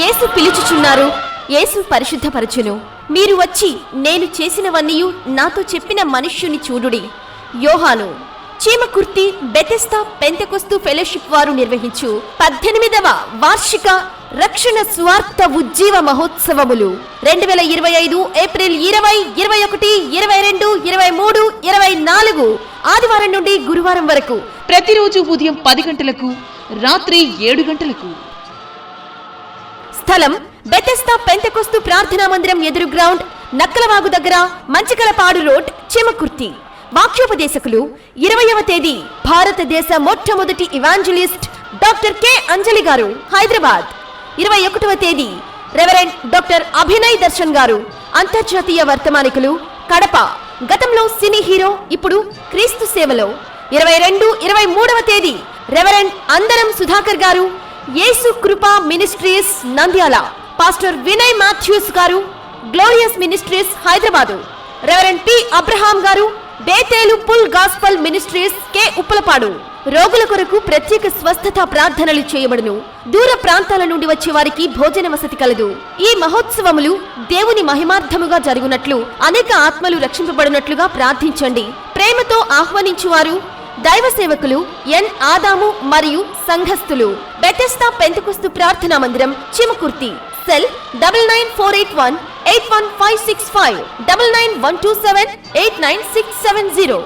యేసు పిలుచుచున్నారు. యేసు పరిశుద్ధపరచును. మీరు వచ్చి నేను చేసినవన్నీయు నాతో చెప్పిన మనుష్యుని చూడుడి. యోహాను చీమకుర్తి బెతెస్తా పెంతకొస్తు ఫెలోషిప్ వారు నిర్వహించు పద్దెనిమిదవ వార్షిక రక్షణ స్వార్థ ఉజ్జీవ మహోత్సవములు. రెండు వేల ఇరవై ఐదు ఏప్రిల్ ఇరవై ఇరవై ఒకటి ఇరవై రెండు ఇరవై మూడు ఇరవై నాలుగు ఆదివారం నుండి గురువారం వరకు. ప్రతిరోజు ఉదయం పది గంటలకు రాత్రి ఏడు గంటలకు. స్థలం బెతెస్తా పెంతకొస్తు ప్రార్థనా మందిరం ఎదురు గ్రౌండ్ నక్కలవాగు దగ్గర మంచికలపాడు రోడ్ చిమకుర్తి. వాక్యోపదేశకులు ఇరవయవ తేదీ భారతదేశ మొట్టమొదటి ఇవాంజలిస్ట్ డాక్టర్ కె. అంజలి గారు హైదరాబాద్. ఇరవై ఒకటవ తేదీ రెవరెండ్ డాక్టర్ అభినయ్ దర్శన్ గారు అంతర్జాతీయ వర్తమానికులు కడప. గతంలో సినీ హీరో ఇప్పుడు క్రీస్తు సేవలో. ఇరవై రెండు ఇరవై మూడవ తేదీ రెవరెండ్ అందరం Sudhakar garu Yesu Krupa ministries Nandyal. Pastor Vinay Matthews garu glorious ministries Hyderabad. Reverend P Abraham garu Bethel full gospel ministries K Uppalapadu. రోగుల కొరకు ప్రత్యేక స్వస్థత ప్రార్థనలు చేయబడును. దూర ప్రాంతాల నుండి వచ్చే వారికి భోజన వసతి కలదు. ఈ మహోత్సవములు దేవుని మహిమార్థముగా జరుగునట్లు అనేక ఆత్మలు రక్షింపబడినట్లుగా ప్రార్థించండి. ప్రేమతో ఆహ్వానించువారు దైవ సేవకులు ఎన్ ఆదాము మరియు సంఘస్థులు. బెటెస్తా పెంతకుస్తు ప్రార్థనా మందిరం Chimakurthi. Cell double nine four eight one eight one five six five double nine one two seven eight nine six seven zero.